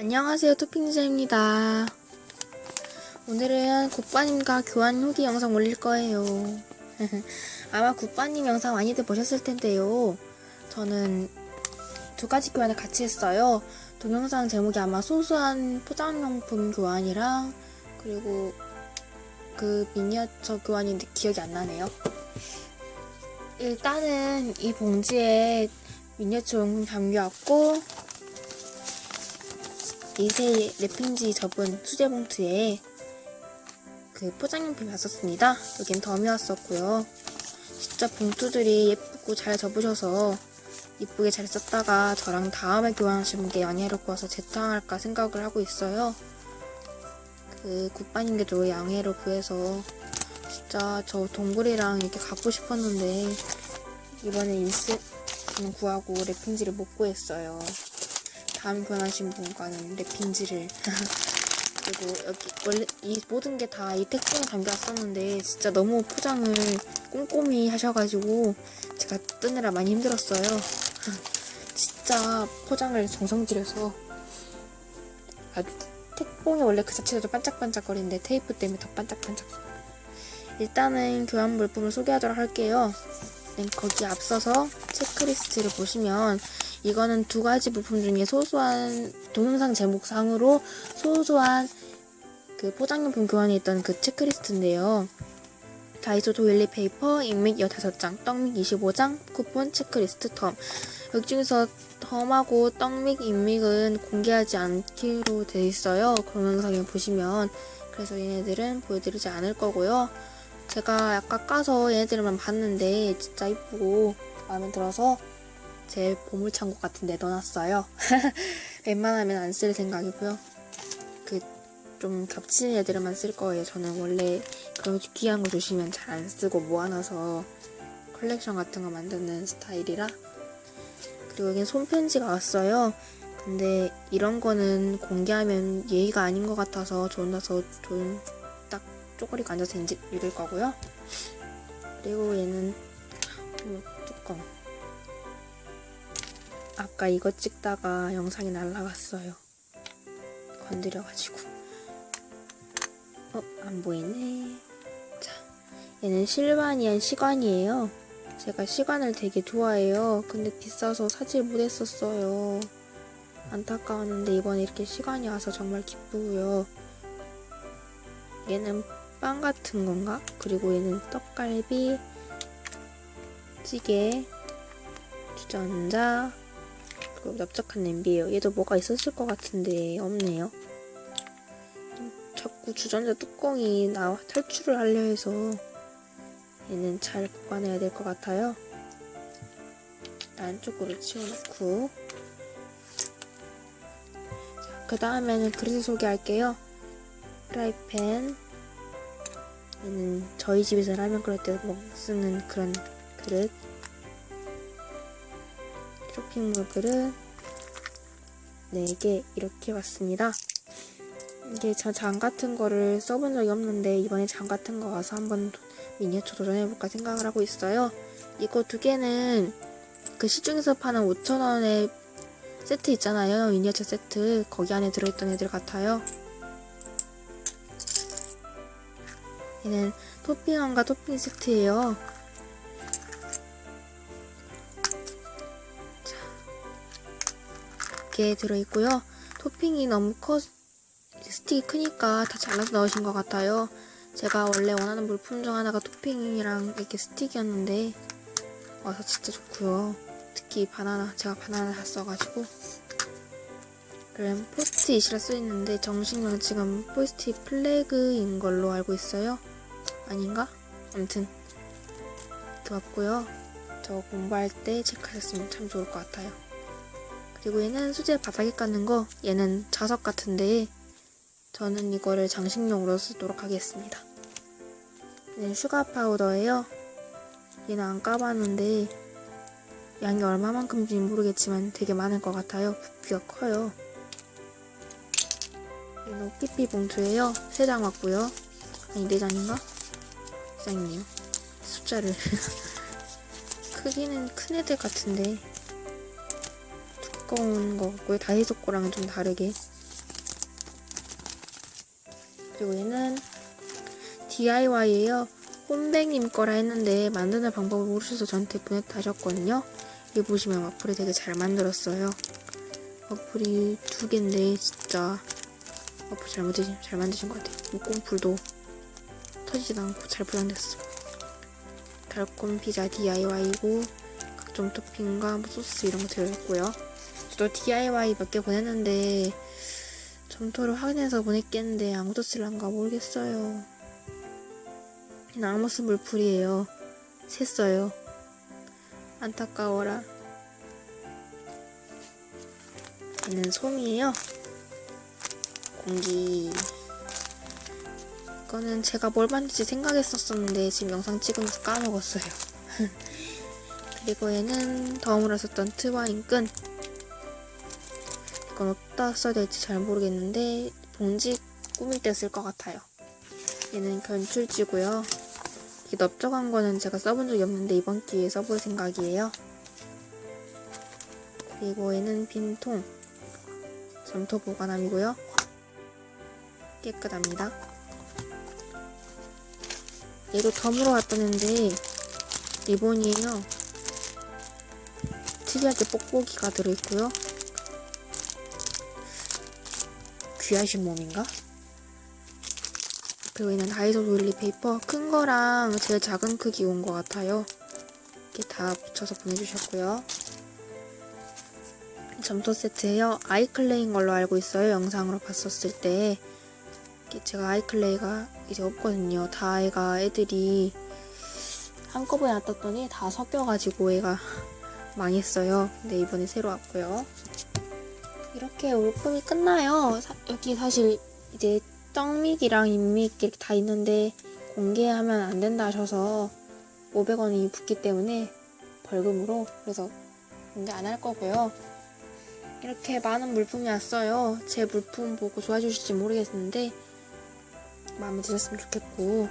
안녕하세요 토핑자입니다. 오늘은 국바님과 교환 후기 영상 올릴 거예요. 아마 국바님 영상 많이들 보셨을 텐데요. 저는 두 가지 교환을 같이 했어요. 동영상 제목이 아마 소소한 포장용품 교환이랑 그리고 그 미니어처 교환인데 기억이 안 나네요. 일단은 이 봉지에 미니어처 용품 담겨왔고 미세 랩핑지 접은 수제 봉투에 그 포장용품이 왔었습니다. 여긴 덤이 왔었고요. 진짜 봉투들이 예쁘고 잘 접으셔서 이쁘게 잘 썼다가 저랑 다음에 교환하신 분께 양해를 구해서 재탕할까 생각을 하고 있어요. 그 국반인데도 양해를 구해서 진짜 저 동굴이랑 이렇게 갖고 싶었는데 이번에 인스는 구하고 랩핑지를 못 구했어요. 다음 교환하신 분과는 랩핑지를 그리고 여기 원래 이 모든 게 다 이 택배에 담겨왔었는데 진짜 너무 포장을 꼼꼼히 하셔가지고 제가 뜨느라 많이 힘들었어요. 진짜 포장을 정성 들여서 아주 택봉이 원래 그 자체도 반짝반짝거리는데 테이프 때문에 더 반짝반짝. 일단은 교환 물품을 소개하도록 할게요. 네, 거기 앞서서 체크리스트를 보시면 이거는 두 가지 부품 중에 소소한 동영상 제목상으로 소소한 그 포장용품 교환에 있던 그 체크리스트인데요. 다이소 도일리 페이퍼, 인맥 15장, 떡믹 25장, 쿠폰, 체크리스트, 덤. 여기 중에서 덤하고 떡믹, 인맥은 공개하지 않기로 돼 있어요. 동영상에 보시면. 그래서 얘네들은 보여드리지 않을 거고요. 제가 약간 까서 얘네들만 봤는데 진짜 이쁘고 마음에 들어서 제 보물창고 같은 데 넣어놨어요. 웬만하면 안 쓸 생각이고요. 그 좀 겹치는 애들만 쓸 거예요. 저는 원래 그런 귀한 거 주시면 잘 안 쓰고 모아놔서 컬렉션 같은 거 만드는 스타일이라. 그리고 여긴 손편지가 왔어요. 근데 이런 거는 공개하면 예의가 아닌 것 같아서 저 혼자서 좀딱 쪼그리고 앉아서 읽을 거고요. 그리고 얘는 뭐 뚜껑. 아까 이거 찍다가 영상이 날라갔어요. 건드려가지고. 어, 안 보이네. 자, 얘는 실바니안 시관이에요. 제가 시관을 되게 좋아해요. 근데 비싸서 사질 못했었어요. 안타까웠는데 이번에 이렇게 시간이 와서 정말 기쁘고요. 얘는 빵 같은 건가? 그리고 얘는 떡갈비, 찌개, 주전자, 그리고 납작한 냄비예요. 얘도 뭐가 있었을 것 같은데 없네요. 자꾸 주전자 뚜껑이 나 탈출을 하려 해서 얘는 잘 보관해야 될 것 같아요. 안쪽으로 치워놓고 그 다음에는 그릇을 소개할게요. 프라이팬 얘는 저희 집에서 라면 끓일 때뭐 쓰는 그런 그릇 쇼핑몰 그릇 4개 이렇게 왔습니다. 이게 저장 같은 거를 써본 적이 없는데 이번에 장 같은 거 와서 한번 미니어처 도전해볼까 생각을 하고 있어요. 이거 두 개는 그 시중에서 파는 5,000원에 세트 있잖아요. 미니어처 세트. 거기 안에 들어있던 애들 같아요. 얘는 토핑함과 토핑 세트예요. 이렇게 들어있고요. 토핑이 너무 커 스틱이 크니까 다 잘라서 넣으신 것 같아요. 제가 원래 원하는 물품 중 하나가 토핑이랑 이렇게 스틱이었는데 와서 진짜 좋고요. 특히 바나나 제가 바나나 샀어가지고 그럼 포스트잇이라 써있는데 정식명 지금 포스트잇 플래그인 걸로 알고 있어요. 아닌가? 아무튼 이렇게 왔고요. 저 공부할 때 체크하셨으면 참 좋을 것 같아요. 그리고 얘는 수제 바닥에 깎는 거 얘는 자석 같은데 저는 이거를 장식용으로 쓰도록 하겠습니다. 얘는 슈가 파우더예요. 얘는 안 까봤는데 양이 얼마만큼인지 모르겠지만 되게 많을 것 같아요. 부피가 커요. 얘는 오키피 봉투예요. 3장 왔고요. 아니 4장인가? 4장이네요. 숫자를 크기는 큰 애들 같은데 두꺼운 거 같고요. 다이소 거랑은 좀 다르게 그리고 얘는 DIY예요. 홈백님 거라 했는데 만드는 방법을 모르셔서 저한테 보냈다 하셨거든요. 여기 보시면 와플이 되게 잘 만들었어요. 와플이 두 개인데 진짜 와플 잘 만드신, 잘 만드신 것 같아요. 목공풀도 터지지도 않고 잘 포장됐어. 달콤 피자 DIY고 각종 토핑과 뭐 소스 이런 거 들어있고요. 저도 DIY 몇 개 보냈는데 점토를 확인해서 보냈겠는데 아무도 쓸란가 모르겠어요. 나무스 물풀이에요. 샜어요. 안타까워라. 얘는 솜이에요. 공기. 이거는 제가 뭘 만들지 생각했었었는데 지금 영상 찍으면서 까먹었어요. 그리고 얘는 덤으로 썼던 트와인 끈. 이건 어디다 써야 될지 잘 모르겠는데 봉지 꾸밀 때 쓸 것 같아요. 얘는 견출지고요. 이 넓적한 거는 제가 써본 적이 없는데 이번 기회에 써볼 생각이에요. 그리고 얘는 빈통. 점토 보관함이고요. 깨끗합니다. 얘도 덤으로 왔다는데 리본이에요. 특이하게 뽁뽁이가 들어있고요. 귀하신 몸인가? 그리고 얘는 다이소 도일리 페이퍼 큰 거랑 제일 작은 크기 온 것 같아요. 이렇게 다 붙여서 보내주셨고요. 점토 세트예요. 아이클레인 걸로 알고 있어요. 영상으로 봤었을 때. 이렇게 제가 아이클레이가 이제 없거든요. 다 애가 애들이 한꺼번에 놔뒀더니 다 섞여가지고 애가 망했어요. 근데 이번에 새로 왔고요. 이렇게 올품이 끝나요. 사- 여기 사실 이제 떡믹이랑 인믹 이렇게 다 있는데 공개하면 안 된다 하셔서 500원이 붙기 때문에 벌금으로 그래서 공개 안 할 거고요. 이렇게 많은 물품이 왔어요. 제 물품 보고 좋아해 주실지 모르겠는데 마음에 드셨으면 좋겠고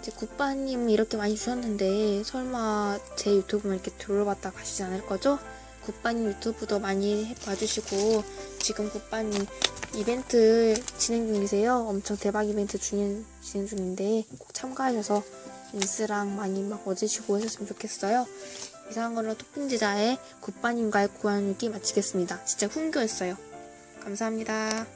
이제 굿바님 이렇게 많이 주셨는데 설마 제 유튜브만 이렇게 둘러봤다 가시지 않을 거죠? 굿바님 유튜브도 많이 봐주시고 지금 굿바님 이벤트 진행 중이세요. 엄청 대박 이벤트 진행, 진행 중인데 꼭 참가하셔서 인스랑 많이 막 얻으시고 하셨으면 좋겠어요. 이상한 걸로 토핑지자의 굿바님과의 구한육이 마치겠습니다. 진짜 훈교했어요. 감사합니다.